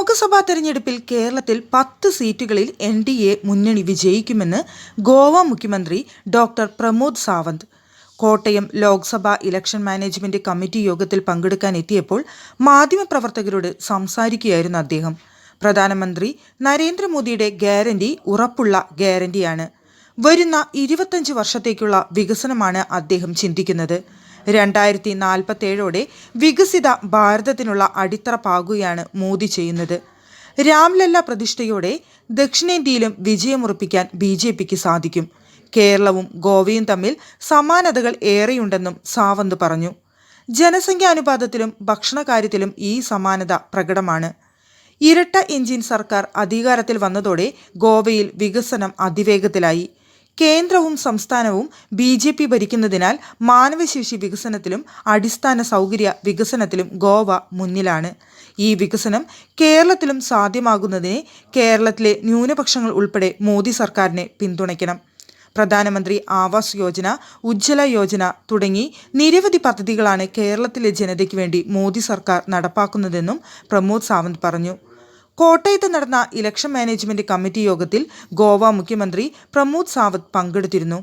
ലോക്സഭാ തെരഞ്ഞെടുപ്പിൽ കേരളത്തിൽ പത്ത് സീറ്റുകളിൽ എൻ ഡി എ മുന്നണി വിജയിക്കുമെന്ന് ഗോവ മുഖ്യമന്ത്രി doctor Pramod Sawant. Kottayam Lok Sabha election management committee യോഗത്തിൽ പങ്കെടുക്കാൻ എത്തിയപ്പോൾ മാധ്യമപ്രവർത്തകരോട് സംസാരിക്കുകയായിരുന്നു അദ്ദേഹം. പ്രധാനമന്ത്രി നരേന്ദ്രമോദിയുടെ ഗ്യാരണ്ടി ഉറപ്പുള്ള ഗ്യാരണ്ടിയാണ്. വരുന്ന ഇരുപത്തഞ്ച് വർഷത്തേക്കുള്ള വികസനമാണ് അദ്ദേഹം ചിന്തിക്കുന്നത്. രണ്ടായിരത്തി നാൽപ്പത്തേഴോടെ വികസിത ഭാരതത്തിനുള്ള അടിത്തറ പാകുകയാണ് മോദി ചെയ്യുന്നത്. രാംലല്ല പ്രതിഷ്ഠയോടെ ദക്ഷിണേന്ത്യയിലും വിജയമുറപ്പിക്കാൻ ബി ജെ പിക്ക് സാധിക്കും. കേരളവും ഗോവയും തമ്മിൽ സമാനതകൾ ഏറെയുണ്ടെന്നും സാവന്ത് പറഞ്ഞു. ജനസംഖ്യാനുപാതത്തിലും ഭക്ഷണകാര്യത്തിലും ഈ സമാനത പ്രകടമാണ്. ഇരട്ട എഞ്ചിൻ സർക്കാർ അധികാരത്തിൽ വന്നതോടെ ഗോവയിൽ വികസനം അതിവേഗത്തിലായി. കേന്ദ്രവും സംസ്ഥാനവും ബി ജെ പി ഭരിക്കുന്നതിനാൽ മാനവശേഷി വികസനത്തിലും അടിസ്ഥാന സൗകര്യ വികസനത്തിലും ഗോവ മുന്നിലാണ്. ഈ വികസനം കേരളത്തിലും സാധ്യമാകുന്നതിനെ കേരളത്തിലെ ന്യൂനപക്ഷങ്ങൾ ഉൾപ്പെടെ മോദി സർക്കാരിനെ പിന്തുണയ്ക്കണം. പ്രധാനമന്ത്രി ആവാസ് യോജന ഉജ്ജ്വല യോജന തുടങ്ങി നിരവധി പദ്ധതികളാണ് കേരളത്തിലെ ജനതയ്ക്ക് വേണ്ടി മോദി സർക്കാർ നടപ്പാക്കുന്നതെന്നും പ്രമോദ് സാവന്ത് പറഞ്ഞു. കോട്ടയത്ത് നടന്ന ഇലക്ഷൻ മാനേജ്മെന്റ് കമ്മിറ്റി യോഗത്തിൽ ഗോവ മുഖ്യമന്ത്രി പ്രമോദ് സാവന്ത് പങ്കെടുത്തിരുന്നു.